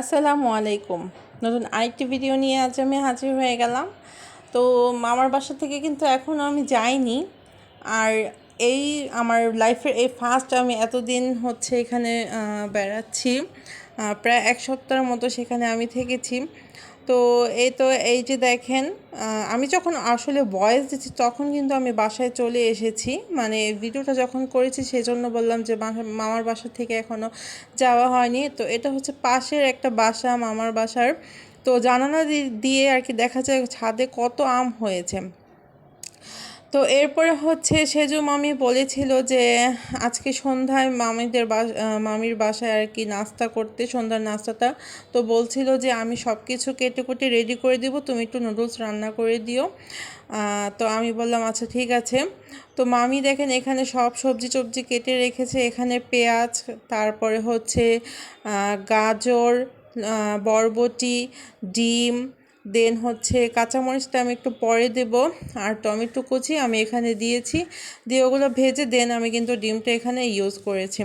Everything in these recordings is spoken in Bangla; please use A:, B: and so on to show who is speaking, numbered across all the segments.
A: আসসালামু আলাইকুম। নতুন আরেকটি ভিডিও নিয়ে আজ আমি হাজির হয়ে গেলাম। তো মামার বাসা থেকে কিন্তু এখনও আমি যাইনি। আর এই আমার লাইফের এই ফার্স্ট আমি এতদিন হচ্ছে এখানে বেড়াচ্ছি। প্রায় এক সপ্তাহের মতো সেখানে আমি থেকেছি। তো এই তো, এই যে দেখেন আমি যখন আসলে ভয়েস দিচ্ছি, তখন কিন্তু আমি বাসায় চলে এসেছি। মানে ভিডিওটা যখন করেছি সেই জন্য বললাম যে মামার বাসা থেকে এখনও যাওয়া হয়নি। তো এটা হচ্ছে পাশের একটা বাসা, মামার বাসার। তো জানানা দিয়ে আর কি দেখা যায়, ছাদে কত আম হয়েছে। তো এরপরে হচ্ছে সেজু মামি বলেছিল যে, আজকে সন্ধ্যায় মামিদের মামির বাসায় আর কি নাস্তা করতে, সন্ধ্যার নাস্তাটা। তো বলছিল যে, আমি সব কিছু কেটে কুটে রেডি করে দিব, তুমি একটু নুডলস রান্না করে দিও। তো আমি বললাম আচ্ছা ঠিক আছে। তো মামি দেখেন, এখানে সব সবজি টবজি কেটে রেখেছে, এখানে পেঁয়াজ, তারপরে হচ্ছে গাজর বরবটি, ডিম দেন হচ্ছে কাঁচামরিচটা আমি একটু পরে দেব আর টমেটো কুচি আমি এখানে দিয়েছি। দিয়ে ওগুলো ভেজে দেন আমি কিন্তু ডিমটা এখানে ইউজ করেছি।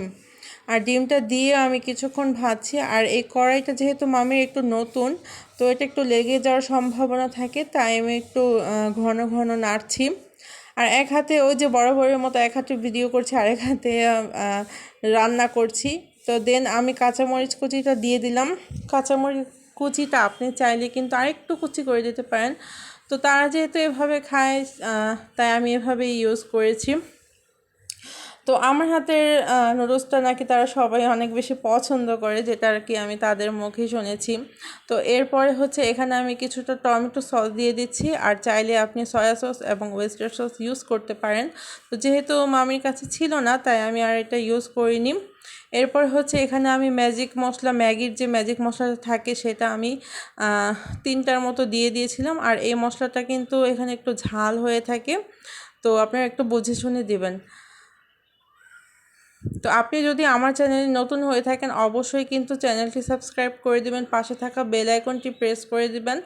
A: আর ডিমটা দিয়ে আমি কিছুক্ষণ ভাজছি আর এই কড়াইটা যেহেতু মামির একটু নতুন, তো এটা একটু লেগে যাওয়ার সম্ভাবনা থাকে, তাই আমি একটু ঘন ঘন নাড়ছি। আর এক হাতে ওই যে বরাবরের মতো এক হাতে ভিডিও করছি আর এক হাতে রান্না করছি। তো দেন আমি কাঁচামরিচ কুচিটা দিয়ে দিলাম। কাঁচামরিচ কুচিটা আপনি চাইলে কিন্তু আরেকটু কুচি করে দিতে পারেন। তো তারা যেহেতু এভাবে খায় তাই আমি এভাবে ইউজ করেছি। তো আমার হাতের নুডলসটা নাকি তারা সবাই অনেক বেশি পছন্দ করে, যেটা আর কি আমি তাদের মুখে শুনেছি। তো এরপরে হচ্ছে এখানে আমি কিছুটা টমেটো সস দিয়ে দিচ্ছি, আর চাইলে আপনি সয়া সস এবং ওয়েস্টার সস ইউজ করতে পারেন। তো যেহেতু মামির কাছে ছিল না, তাই আমি আর এটা ইউজ করিনি। এরপর হচ্ছে এখানে আমি ম্যাজিক মশলা, ম্যাগির যে ম্যাজিক মশলাটা থাকে সেটা আমি তিনটার মতো দিয়ে দিয়েছিলাম। আর এই মশলাটা কিন্তু এখানে একটু ঝাল হয়ে থাকে। তো আপনারা একটু বুঝে শুনে দিবেন। তো আপনি যদি আমার চ্যানেলে নতুন হয়ে থাকেন, অবশ্যই কিন্তু চ্যানেলটি সাবস্ক্রাইব করে দিবেন, পাশে থাকা বেল আইকনটি প্রেস করে দিবেন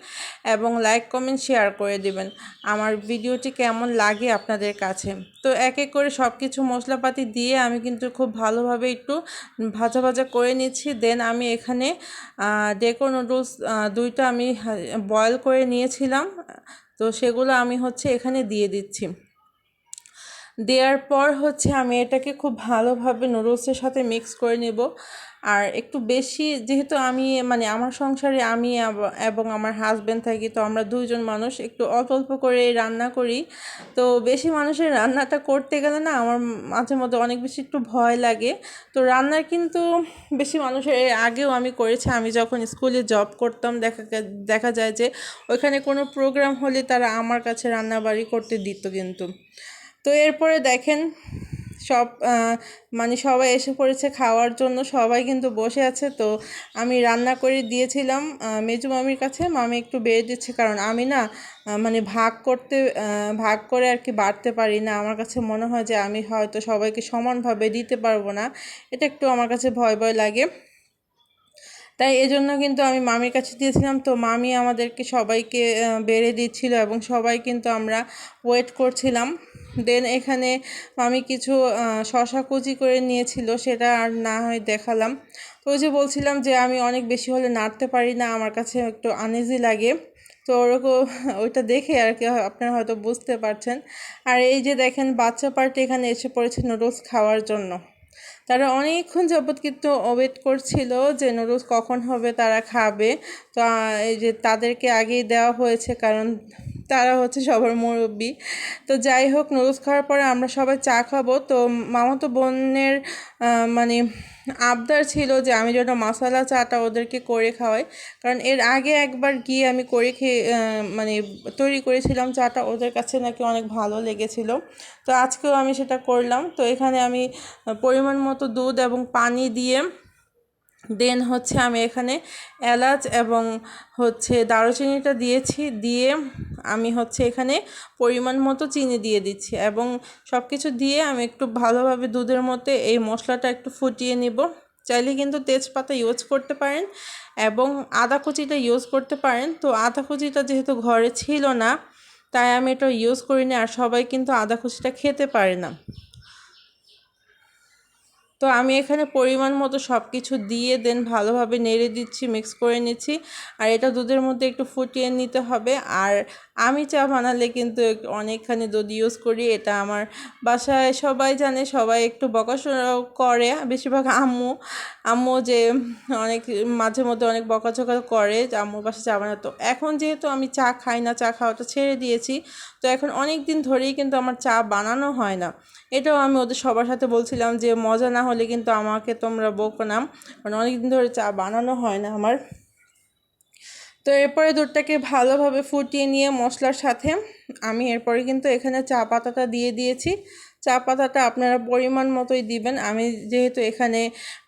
A: এবং লাইক, কমেন্ট, শেয়ার করে দিবেন। আমার ভিডিওটি কেমন লাগে আপনাদের কাছে? তো এক এক করে সব কিছু মশলাপাতি দিয়ে আমি কিন্তু খুব ভালোভাবে একটু ভাজা ভাজা করে নিচ্ছি। দেন আমি এখানে ডেকো নুডলস দুইটা আমি বয়েল করে নিয়েছিলাম। তো সেগুলো আমি হচ্ছে এখানে দিয়ে দিচ্ছি। দেওয়ার পর হচ্ছে আমি এটাকে খুব ভালোভাবে নুডলসের সাথে মিক্স করে নেব। আর একটু বেশি যেহেতু আমি মানে আমার সংসারে আমি এবং আমার হাজব্যান্ড থাকি, তো আমরা দুইজন মানুষ, একটু অল্প অল্প করে রান্না করি। তো বেশি মানুষের রান্নাটা করতে গেলে না আমার মাঝে মধ্যে অনেক বেশি একটু ভয় লাগে। তো রান্নার কিন্তু বেশি মানুষের আগেও আমি করেছি। আমি যখন স্কুলে জব করতাম, দেখা দেখা যায় যে ওইখানে কোনো প্রোগ্রাম হলে তারা আমার কাছে রান্নাবাড়ি করতে দিত কিন্তু। তো এরপরে দেখেন, সব মানে সবাই এসে পড়েছে খাওয়ার জন্য, সবাই কিন্তু বসে আছে। তো আমি রান্না করে দিয়েছিলাম মেজু মামির কাছে। মামি একটু বেড়ে দিচ্ছে, কারণ আমি না মানে ভাগ করতে ভাগ করে আর কি বাড়তে পারি না। আমার কাছে মনে হয় যে আমি হয়তো সবাইকে সমানভাবে দিতে পারব না। এটা একটু আমার কাছে ভয় ভয় লাগে। তাই এজন্য কিন্তু আমি মামির কাছে দিয়েছিলাম। তো মামি আমাদেরকে সবাইকে বেড়ে দিচ্ছিল এবং সবাই কিন্তু আমরা ওয়েট করছিলাম। দেন এখানে আমি কিছু শশা কুচি করে নিয়েছিল, সেটা আর না হয় দেখালাম। তো ওই যে বলছিলাম যে আমি অনেক বেশি হলে নাড়তে পারি না, আমার কাছে একটু আনইজি লাগে। তো ওরকম ওইটা দেখে আর কি আপনারা হয়তো বুঝতে পারছেন। আর এই যে দেখেন, বাচ্চা পার্টি এখানে এসে পড়েছে নুডলস খাওয়ার জন্য। তারা অনেকক্ষণ যাবৎ কিন্তু ওয়েট করছিল যে নুডলস কখন হবে, তারা খাবে। তো এই যে তাদেরকে আগেই দেওয়া হয়েছে, কারণ তারা হচ্ছে সবার মুরব্বী। তো যাই হোক নুডলস খাওয়ার পরে আমরা সবাই চা খাব। তো মামাতো বোনের মানে আবদার ছিল যে আমি যেন মশলা চাটা ওদেরকে করে খাওয়াই। কারণ এর আগে একবার গিয়ে আমি করে খেয়ে মানে তৈরি করেছিলাম চাটা, ওদের কাছে নাকি অনেক ভালো লেগেছিল। তো আজকেও আমি সেটা করলাম। তো এখানে আমি পরিমাণ মতো দুধ এবং পানি দিয়ে দেন হচ্ছে আমি এখানে এলাচ এবং হচ্ছে দারুচিনিটা দিয়েছি। দিয়ে আমি হচ্ছে এখানে পরিমাণ মতো চিনি দিয়ে দিচ্ছি এবং সব কিছু দিয়ে আমি একটু ভালোভাবে দুধের মধ্যে এই মশলাটা একটু ফুটিয়ে নিব। চাইলে কিন্তু তেজপাতা ইউজ করতে পারেন এবং আদা কুচিটা ইউজ করতে পারেন। তো আদা কুচিটা যেহেতু ঘরে ছিল না, তাই আমি এটা ইউজ করিনি আর সবাই কিন্তু আদা কুচিটা খেতে পারে না। তো আমি এখানে পরিমাণ মতো সব কিছু দিয়ে দেন, ভালোভাবে নেড়ে দিচ্ছি মিক্স করে নিচ্ছি। আর এটা দুধের মধ্যে একটু ফুটিয়ে নিতে হবে। আর আমি চা বানালে কিন্তু অনেকখানি দুধ ইউজ করি, এটা আমার বাসায় সবাই জানে, সবাই একটু বকাশোনাও করে, বেশিরভাগ আম্মু আম্মু যে অনেক মাঝে মধ্যে অনেক বকাঝকা করে আম্মুর বাসায় চা বানাতো এখন যেহেতু আমি চা খাই না, চা খাওয়াটা ছেড়ে দিয়েছি, তো এখন অনেক দিন ধরেই কিন্তু আমার চা বানানো হয় না। এটাও আমি ওদের সবার সাথে বলছিলাম যে মজা না হলে কিন্তু আমাকে তোমরা বকো না, কারণ অনেক দিন ধরে চা বানানো হয় না আমার। তো এরপরে দুধটাকে ভালোভাবে ফুটিয়ে নিয়ে মশলার সাথে আমি এরপরে কিন্তু এখানে চা পাতাটা দিয়ে দিয়েছি। চা পাতাটা আপনারা পরিমাণ মতোই দিবেন। আমি যেহেতু এখানে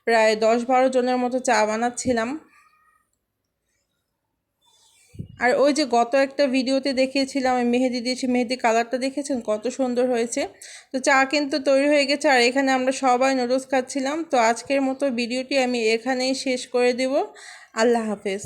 A: প্রায় দশ বারো জনের মতো চা বানাচ্ছিলাম। আর ওই যে গত একটা ভিডিওতে দেখিয়েছিলাম আমি মেহেদি দিয়েছি, মেহেদি কালারটা দেখেছেন? কত সুন্দর হয়েছে। তো চা কিন্তু তৈরি হয়ে গেছে, আর এখানে আমরা সবাই নুডলস খাচ্ছিলাম। তো আজকের মতো ভিডিওটি আমি এখানেই শেষ করে দেব। আল্লাহ হাফেজ।